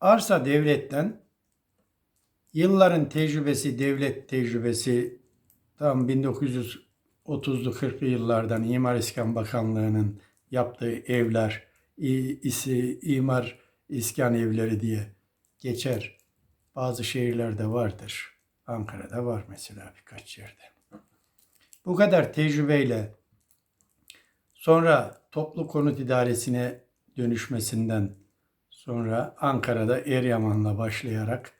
arsa devletten yılların tecrübesi, devlet tecrübesi tam 1930'lu 40'lı yıllardan İmar İskan Bakanlığı'nın yaptığı evler, isi, imar iskan evleri diye geçer. Bazı şehirlerde vardır. Ankara'da var mesela birkaç yerde. Bu kadar tecrübeyle sonra toplu konut idaresine dönüşmesinden sonra Ankara'da Eryaman'la başlayarak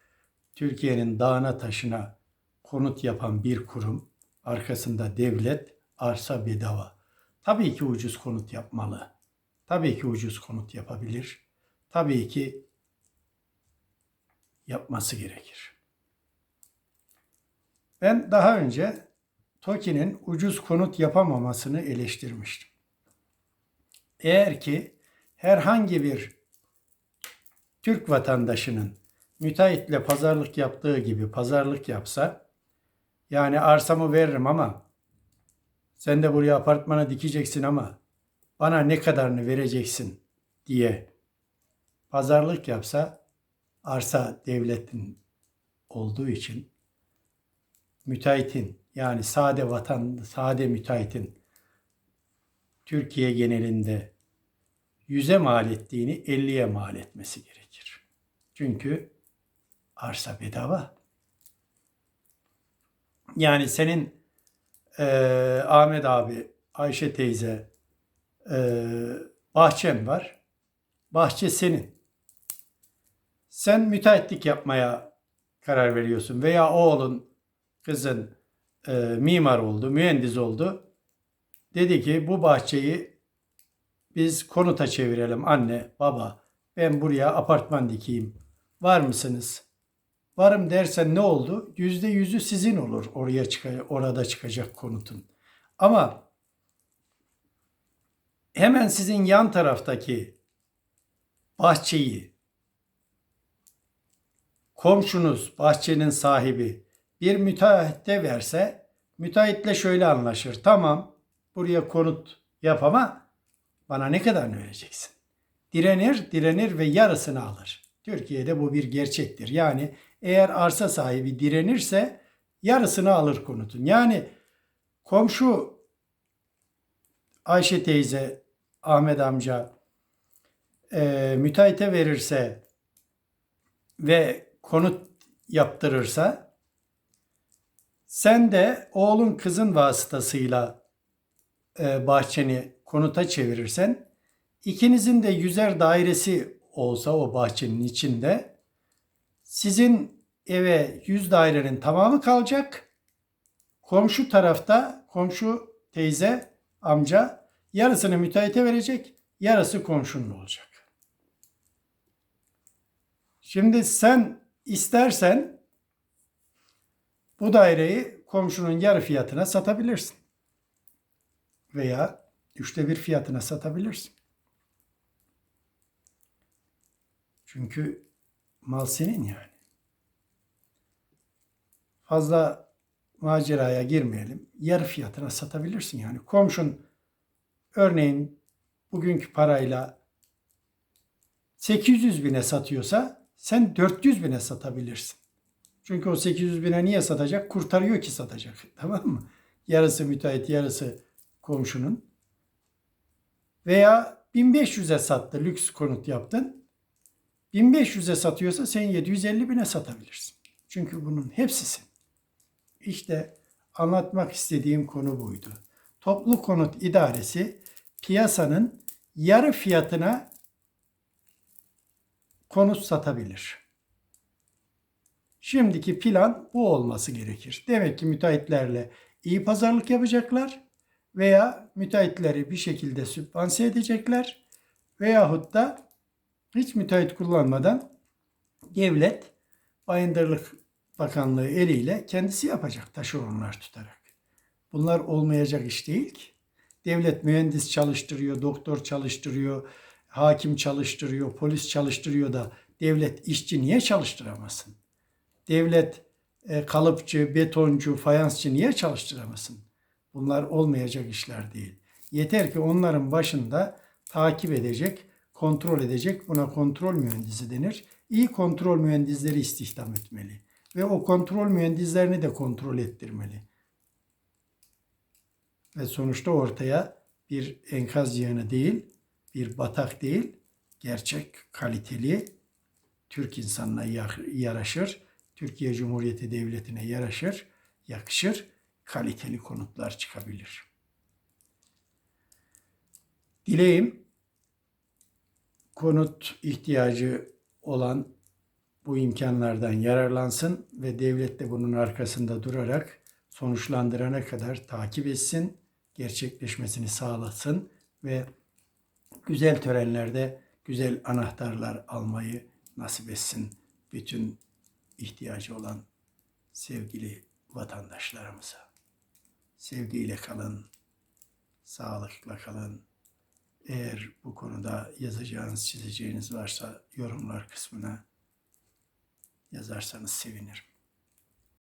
Türkiye'nin dağına taşına konut yapan bir kurum, arkasında devlet, arsa bedava. Tabii ki ucuz konut yapmalı. Tabii ki ucuz konut yapabilir. Tabii ki yapması gerekir. Ben daha önce TOKİ'nin ucuz konut yapamamasını eleştirmiştim. Eğer ki herhangi bir Türk vatandaşının müteahhitle pazarlık yaptığı gibi pazarlık yapsa yani arsamı veririm ama sen de buraya apartmana dikeceksin ama bana ne kadarını vereceksin diye pazarlık yapsa arsa devletin olduğu için müteahhitin yani sade vatan sade müteahhitin Türkiye genelinde 100'e mal ettiğini 50'ye mal etmesi gerekir. Çünkü arsa bedava. Yani senin eee, Ahmet abi, Ayşe teyze eee bahçen var. Bahçe senin. Sen müteahhitlik yapmaya karar veriyorsun veya oğlun, kızın eee, mimar oldu, mühendis oldu. Dedi ki bu bahçeyi biz konuta çevirelim anne, baba. Ben buraya apartman dikeyim. Var mısınız? Varım dersen ne oldu? Yüzde yüzü sizin olur oraya çıkacak, orada çıkacak konutun. Ama hemen sizin yan taraftaki bahçeyi komşunuz, bahçenin sahibi bir müteahhite verse müteahhitle şöyle anlaşır. Tamam buraya konut yap ama bana ne kadar vereceksin? Direnir, direnir ve yarısını alır. Türkiye'de bu bir gerçektir. Yani eğer arsa sahibi direnirse yarısını alır konutun. Yani komşu Ayşe teyze, Ahmet amca e, müteahhite verirse ve konut yaptırırsa sen de oğlun kızın vasıtasıyla e, bahçeni konuta çevirirsen ikinizin de yüzer dairesi olsa o bahçenin içinde sizin eve yüz dairenin tamamı kalacak. Komşu tarafta komşu teyze amca yarısını müteahhite verecek yarısı komşunun olacak. Şimdi sen istersen bu daireyi komşunun yarı fiyatına satabilirsin. Veya üçte bir fiyatına satabilirsin. Çünkü mal senin yani. Fazla maceraya girmeyelim. Yarı fiyatına satabilirsin yani. Komşun örneğin bugünkü parayla 800 bine satıyorsa sen 400 bine satabilirsin. Çünkü o 800 bine niye satacak? Kurtarıyor ki satacak. Tamam mı? Yarısı müteahhit, yarısı komşunun. Veya 1500'e sattı, lüks konut yaptın. 1500'e satıyorsa sen 750 bine satabilirsin. Çünkü bunun hepsisin. İşte anlatmak istediğim konu buydu. Toplu konut idaresi piyasanın yarı fiyatına konut satabilir. Şimdiki plan bu olması gerekir. Demek ki müteahhitlerle iyi pazarlık yapacaklar veya müteahhitleri bir şekilde sübvanse edecekler veyahut da hiç müteahhit kullanmadan devlet Bayındırlık Bakanlığı eliyle kendisi yapacak taşeronlar tutarak. Bunlar olmayacak iş değil ki. Devlet mühendis çalıştırıyor, doktor çalıştırıyor, hakim çalıştırıyor, polis çalıştırıyor da devlet işçi niye çalıştıramasın? Devlet e, kalıpçı, betoncu, fayansçı niye çalıştıramasın? Bunlar olmayacak işler değil. Yeter ki onların başında takip edecek, kontrol edecek, buna kontrol mühendisi denir. iyi kontrol mühendisleri istihdam etmeli. Ve o kontrol mühendislerini de kontrol ettirmeli. Ve sonuçta ortaya bir enkaz yığını değil, bir batak değil, gerçek kaliteli Türk insanına ya- yaraşır, Türkiye Cumhuriyeti Devleti'ne yaraşır, yakışır, kaliteli konutlar çıkabilir. Dileğim konut ihtiyacı olan bu imkanlardan yararlansın ve devlet de bunun arkasında durarak sonuçlandırana kadar takip etsin, gerçekleşmesini sağlasın ve güzel törenlerde güzel anahtarlar almayı nasip etsin bütün ihtiyacı olan sevgili vatandaşlarımıza. Sevgiyle kalın, sağlıkla kalın. Eğer bu konuda yazacağınız, çizeceğiniz varsa yorumlar kısmına yazarsanız sevinirim.